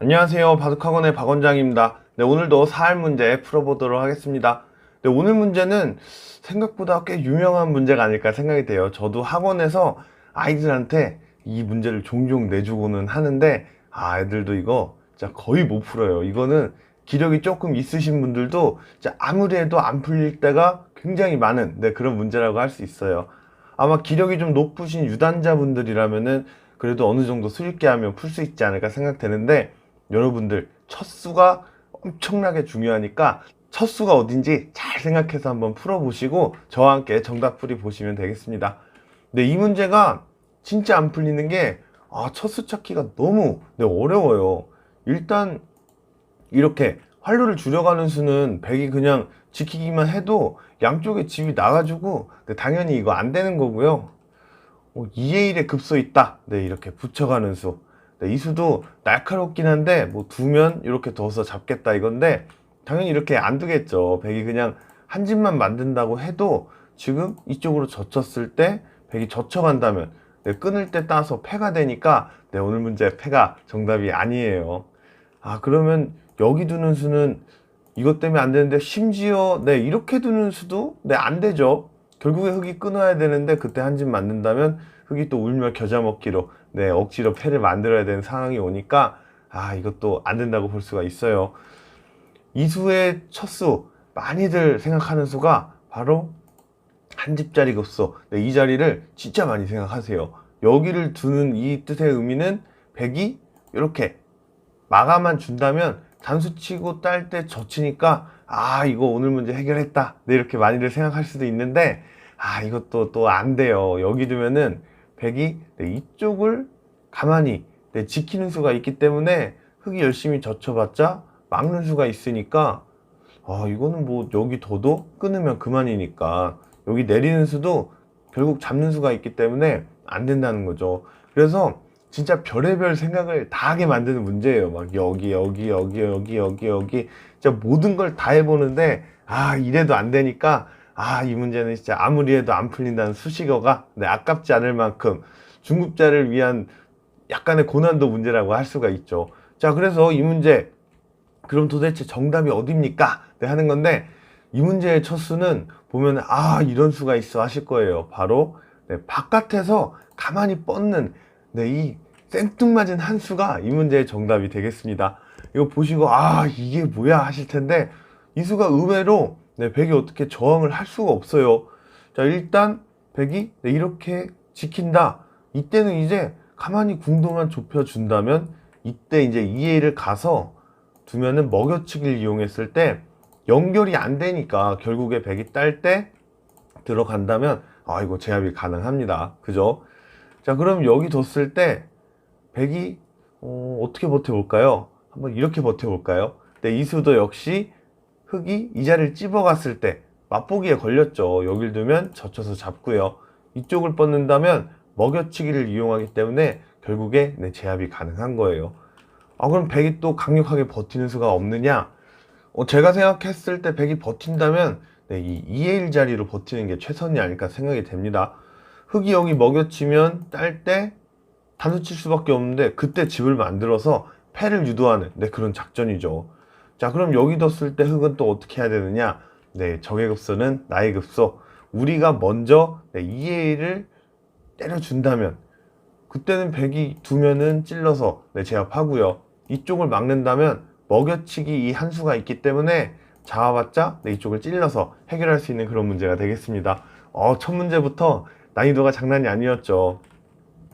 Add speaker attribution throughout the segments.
Speaker 1: 안녕하세요. 바둑학원의 박원장입니다. 네, 오늘도 사할 문제 풀어보도록 하겠습니다. 네, 오늘 문제는 생각보다 꽤 유명한 문제가 아닐까 생각이 돼요. 저도 학원에서 아이들한테 이 문제를 종종 내주고는 하는데, 아, 애들도 이거 진짜 거의 못 풀어요. 이거는 기력이 조금 있으신 분들도 진짜 아무리 해도 안 풀릴 때가 굉장히 많은 네, 그런 문제라고 할 수 있어요. 아마 기력이 좀 높으신 유단자분들이라면은 그래도 어느 정도 수익게 하면 풀 수 있지 않을까 생각되는데 여러분들 첫 수가 엄청나게 중요하니까 첫 수가 어딘지 잘 생각해서 한번 풀어보시고 저와 함께 정답풀이 보시면 되겠습니다. 근데 이 문제가 진짜 안 풀리는 게 아, 첫수 찾기가 너무 네, 어려워요. 일단 이렇게 활로를 줄여가는 수는 100이 그냥 지키기만 해도 양쪽에 집이 나가지고 네, 당연히 이거 안 되는 거고요. 어, 2의 1에 급소 있다. 네, 이렇게 붙여가는 수. 네, 이 수도 날카롭긴 한데 뭐 두면 이렇게 둬서 잡겠다 이건데 당연히 이렇게 안 두겠죠. 100이 그냥 한 집만 만든다고 해도 지금 이쪽으로 젖혔을 때 100이 젖혀간다면 네, 끊을 때 따서 패가 되니까 네, 오늘 문제 패가 정답이 아니에요. 아 그러면 여기 두는 수는 이것 때문에 안 되는데 심지어 네 이렇게 두는 수도 네안 되죠. 결국에 흙이 끊어야 되는데 그때 한 집 만든다면 흙이 또 울며 겨자 먹기로 네 억지로 패를 만들어야 되는 상황이 오니까 아 이것도 안 된다고 볼 수가 있어요. 이수의 첫수 많이들 생각하는 수가 바로 한 집짜리 급소 네, 이 자리를 진짜 많이 생각하세요. 여기를 두는 이 뜻의 의미는 백이 이렇게 마감만 준다면 단수 치고 딸 때 젖히니까 아 이거 오늘 문제 해결했다 네 이렇게 많이들 생각할 수도 있는데 아 이것도 또 안 돼요 여기 두면은 백이 네, 이쪽을 가만히 네, 지키는 수가 있기 때문에 흙이 열심히 젖혀봤자 막는 수가 있으니까 아 이거는 뭐 여기 둬도 끊으면 그만이니까 여기 내리는 수도 결국 잡는 수가 있기 때문에 안 된다는 거죠 그래서 진짜 별의별 생각을 다 하게 만드는 문제예요. 막 여기 여기 여기 여기 여기 여기 진짜 모든 걸 다 해보는데 아 이래도 안 되니까 아 이 문제는 진짜 아무리 해도 안 풀린다는 수식어가 네, 아깝지 않을 만큼 중급자를 위한 약간의 고난도 문제라고 할 수가 있죠. 자 그래서 이 문제 그럼 도대체 정답이 어딥니까? 네, 하는 건데 이 문제의 첫 수는 보면 아 이런 수가 있어 하실 거예요. 바로 네, 바깥에서 가만히 뻗는 네, 이 생뚱맞은 한 수가 이 문제의 정답이 되겠습니다. 이거 보시고 아 이게 뭐야 하실 텐데 이 수가 의외로 네, 백이 어떻게 저항을 할 수가 없어요. 자 일단 백이 네, 이렇게 지킨다. 이때는 이제 가만히 궁도만 좁혀준다면 이때 이제 2의 1을 가서 두면은 먹여치기를 이용했을 때 연결이 안 되니까 결국에 백이 딸 때 들어간다면 아 이거 제압이 가능합니다. 그죠? 자, 그럼 여기 뒀을 때 백이 어, 어떻게 버텨볼까요? 한번 이렇게 버텨볼까요? 네, 이 수도 역시 흙이 이 자리를 찝어갔을 때 맛보기에 걸렸죠. 여길 두면 젖혀서 잡고요. 이쪽을 뻗는다면 먹여치기를 이용하기 때문에 결국에 네, 제압이 가능한 거예요. 아, 그럼 백이 또 강력하게 버티는 수가 없느냐? 어, 제가 생각했을 때 백이 버틴다면 네, 이 2의 1 자리로 버티는 게 최선이 아닐까 생각이 됩니다. 흙이 여기 먹여치면 딸 때 단수 칠 수밖에 없는데 그때 집을 만들어서 패를 유도하는 네, 그런 작전이죠. 자 그럼 여기 뒀을 때 흙은 또 어떻게 해야 되느냐? 네 적의 급소는 나의 급소. 우리가 먼저 네, 2의 1을 때려준다면 그때는 백이 두면은 찔러서 네, 제압하고요. 이쪽을 막는다면 먹여치기 이 한 수가 있기 때문에 잡아봤자 네, 이쪽을 찔러서 해결할 수 있는 그런 문제가 되겠습니다. 어, 첫 문제부터 난이도가 장난이 아니었죠.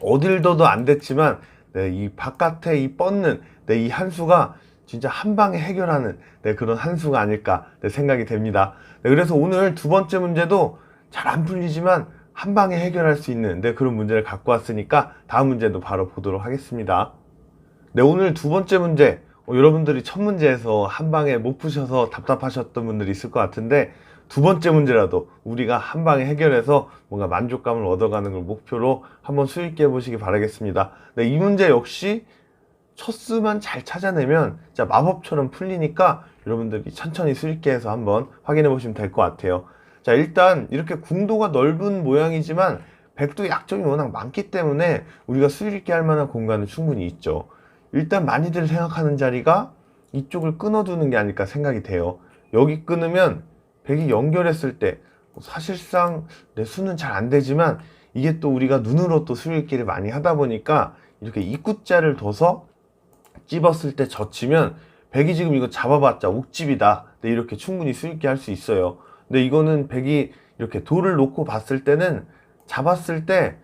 Speaker 1: 어딜 둬도 안 됐지만 네, 이 바깥에 이 뻗는 네, 이 한 수가 진짜 한 방에 해결하는 네, 그런 한 수가 아닐까 네, 생각이 됩니다. 네, 그래서 오늘 두 번째 문제도 잘 안 풀리지만 한 방에 해결할 수 있는 네, 그런 문제를 갖고 왔으니까 다음 문제도 바로 보도록 하겠습니다. 네, 오늘 두 번째 문제 어, 여러분들이 첫 문제에서 한 방에 못 푸셔서 답답하셨던 분들이 있을 것 같은데 두 번째 문제라도 우리가 한 방에 해결해서 뭔가 만족감을 얻어가는 걸 목표로 한번 수익해 보시기 바라겠습니다. 네, 이 문제 역시 첫 수만 잘 찾아내면 진짜 마법처럼 풀리니까 여러분들이 천천히 수익해 해서 한번 확인해 보시면 될 것 같아요. 자, 일단 이렇게 궁도가 넓은 모양이지만 백도 약점이 워낙 많기 때문에 우리가 수익 있게 할 만한 공간은 충분히 있죠. 일단 많이들 생각하는 자리가 이쪽을 끊어두는 게 아닐까 생각이 돼요. 여기 끊으면 백이 연결했을 때 사실상 내 수는 잘 안 되지만 이게 또 우리가 눈으로 또 수익기를 많이 하다 보니까 이렇게 입구자를 둬서 찝었을 때 젖히면 백이 지금 이거 잡아봤자 옥집이다. 네, 이렇게 충분히 수익기 할수 있어요. 근데 이거는 백이 이렇게 돌을 놓고 봤을 때는 잡았을 때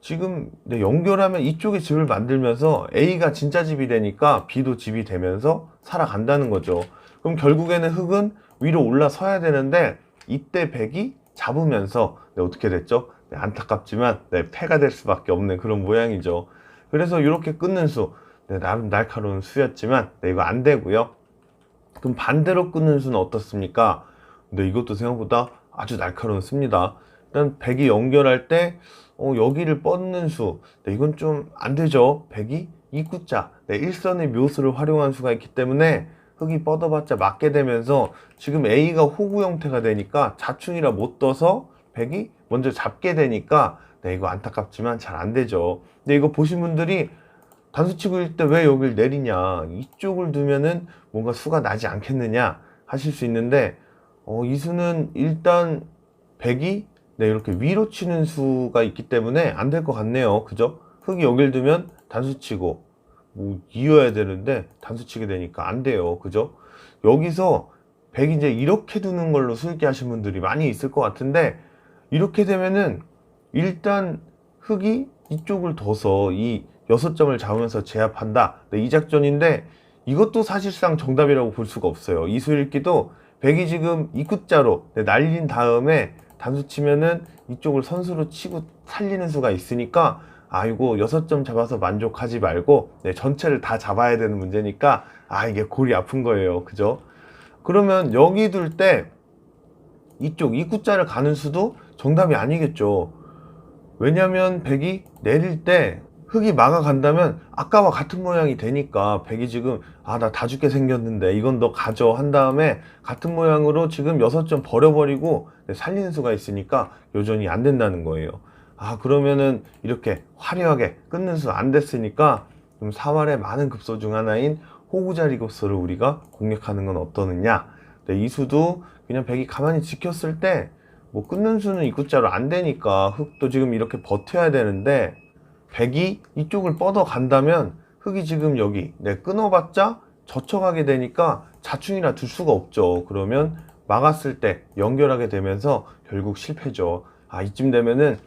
Speaker 1: 지금 네, 연결하면 이쪽에 집을 만들면서 A가 진짜 집이 되니까 B도 집이 되면서 살아간다는 거죠. 그럼 결국에는 흙은 위로 올라서야 되는데 이때 백이 잡으면서 네, 어떻게 됐죠? 네, 안타깝지만 네, 패가 될 수밖에 없는 그런 모양이죠. 그래서 이렇게 끊는 수 네, 나름 날카로운 수였지만 네, 이거 안 되고요. 그럼 반대로 끊는 수는 어떻습니까? 근데 이것도 생각보다 아주 날카로운 수입니다. 일단 백이 연결할 때 어, 여기를 뻗는 수, 네, 이건 좀 안 되죠. 백이 이구자, 네, 일선의 묘수를 활용한 수가 있기 때문에 흙이 뻗어봤자 맞게 되면서 지금 A가 호구 형태가 되니까 자충이라 못 떠서 백이 먼저 잡게 되니까 네, 이거 안타깝지만 잘 안 되죠. 근데 이거 보신 분들이 단수치고 일 때 왜 여길 내리냐 이쪽을 두면은 뭔가 수가 나지 않겠느냐 하실 수 있는데 어, 이 수는 일단 백이 네, 이렇게 위로 치는 수가 있기 때문에 안 될 것 같네요. 그죠? 흙이 여길 두면 단수치고 뭐 이어야 되는데 단수치게 되니까 안 돼요. 그죠? 여기서 백이 이제 이렇게 두는 걸로 수익기 하신 분들이 많이 있을 것 같은데 이렇게 되면은 일단 흙이 이쪽을 둬서 이 여섯 점을 잡으면서 제압한다. 네, 이 작전인데 이것도 사실상 정답이라고 볼 수가 없어요. 이수일기도 백이 지금 이구자로 네, 날린 다음에 단수 치면은 이쪽을 선수로 치고 살리는 수가 있으니까 아 이거 여섯 점 잡아서 만족하지 말고 네, 전체를 다 잡아야 되는 문제니까 아 이게 골이 아픈 거예요. 그죠? 그러면 여기 둘 때 이쪽 이구자를 가는 수도 정답이 아니겠죠. 왜냐면 백이 내릴 때 흙이 막아간다면 아까와 같은 모양이 되니까 백이 지금 아 나 다 죽게 생겼는데 이건 너 가져 한 다음에 같은 모양으로 지금 여섯 점 버려버리고 살리는 수가 있으니까 여전히 안 된다는 거예요. 아 그러면은 이렇게 화려하게 끊는 수 안 됐으니까 좀 사활의 많은 급소 중 하나인 호구자리 급소를 우리가 공략하는 건 어떠느냐. 네, 이 수도 그냥 백이 가만히 지켰을 때 뭐 끊는 수는 입구자로 안 되니까 흙도 지금 이렇게 버텨야 되는데 백이 이쪽을 뻗어 간다면 흙이 지금 여기 네, 끊어봤자 젖혀가게 되니까 자충이라 둘 수가 없죠. 그러면 막았을 때 연결하게 되면서 결국 실패죠. 아 이쯤 되면은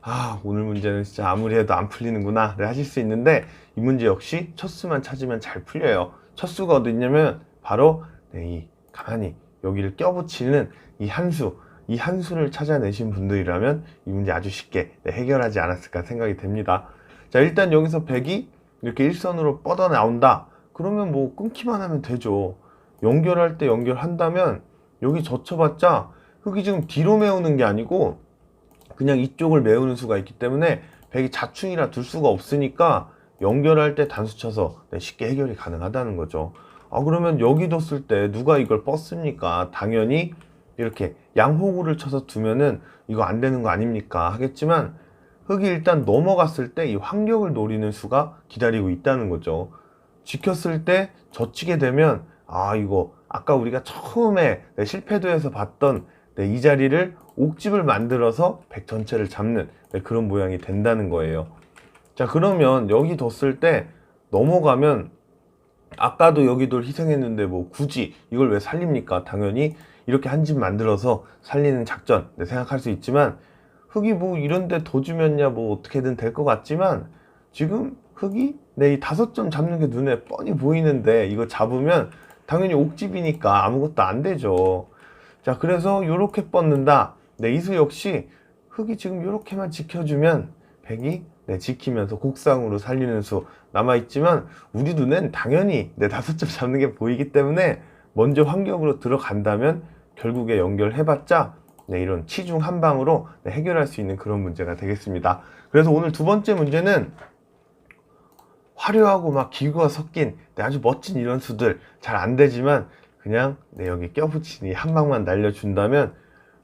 Speaker 1: 아 오늘 문제는 진짜 아무리 해도 안 풀리는구나 네, 하실 수 있는데 이 문제 역시 첫 수만 찾으면 잘 풀려요. 첫 수가 어디 있냐면 바로 네, 이 가만히 여기를 껴붙이는 이 한수 이 한수를 찾아내신 분들이라면 이 문제 아주 쉽게 네, 해결하지 않았을까 생각이 됩니다. 자, 일단 여기서 백이 이렇게 일선으로 뻗어 나온다. 그러면 뭐 끊기만 하면 되죠. 연결할 때 연결한다면 여기 젖혀봤자 흙이 지금 뒤로 메우는 게 아니고 그냥 이쪽을 메우는 수가 있기 때문에 백이 자충이라 둘 수가 없으니까 연결할 때 단수 쳐서 네, 쉽게 해결이 가능하다는 거죠. 아, 그러면 여기 뒀을 때 누가 이걸 뻗습니까? 당연히 이렇게 양호구를 쳐서 두면은 이거 안 되는 거 아닙니까? 하겠지만 흙이 일단 넘어갔을 때 이 환경을 노리는 수가 기다리고 있다는 거죠. 지켰을 때 젖히게 되면 아 이거 아까 우리가 처음에 네, 실패도에서 봤던 네, 이 자리를 옥집을 만들어서 백 전체를 잡는 네, 그런 모양이 된다는 거예요. 자 그러면 여기 뒀을 때 넘어가면 아까도 여기 돌 희생했는데 뭐 굳이 이걸 왜 살립니까? 당연히 이렇게 한 집 만들어서 살리는 작전 네, 생각할 수 있지만 흙이 뭐 이런데 더 주면야 뭐 어떻게든 될 것 같지만 지금 흙이 네, 이 다섯 점 잡는 게 눈에 뻔히 보이는데 이거 잡으면 당연히 옥집이니까 아무것도 안 되죠. 자, 그래서 요렇게 뻗는다. 네, 이수 역시 흙이 지금 요렇게만 지켜주면 백이 네, 지키면서 곡상으로 살리는 수 남아있지만 우리 눈엔 당연히 네, 다섯 점 잡는 게 보이기 때문에 먼저 환경으로 들어간다면 결국에 연결해봤자 네, 이런 치중 한 방으로 네, 해결할 수 있는 그런 문제가 되겠습니다. 그래서 오늘 두 번째 문제는 화려하고 막 기구가 섞인 네, 아주 멋진 이런 수들 잘 안 되지만 그냥 네, 여기 껴붙이니 한 방만 날려준다면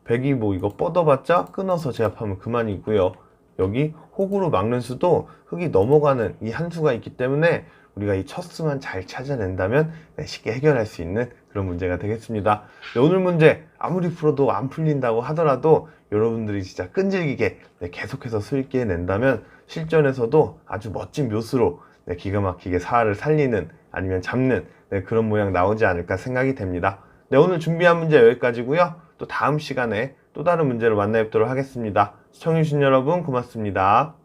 Speaker 1: 백이 뭐 이거 뻗어봤자 끊어서 제압하면 그만이고요. 여기 혹으로 막는 수도 흙이 넘어가는 이 한 수가 있기 때문에 우리가 이 첫 수만 잘 찾아낸다면 네, 쉽게 해결할 수 있는 그런 문제가 되겠습니다. 네, 오늘 문제 아무리 풀어도 안 풀린다고 하더라도 여러분들이 진짜 끈질기게 네, 계속해서 수익계 낸다면 실전에서도 아주 멋진 묘수로 네, 기가 막히게 사활을 살리는 아니면 잡는 네, 그런 모양 나오지 않을까 생각이 됩니다. 네, 오늘 준비한 문제 여기까지고요. 또 다음 시간에 또 다른 문제로 만나 뵙도록 하겠습니다. 시청해주신 여러분 고맙습니다.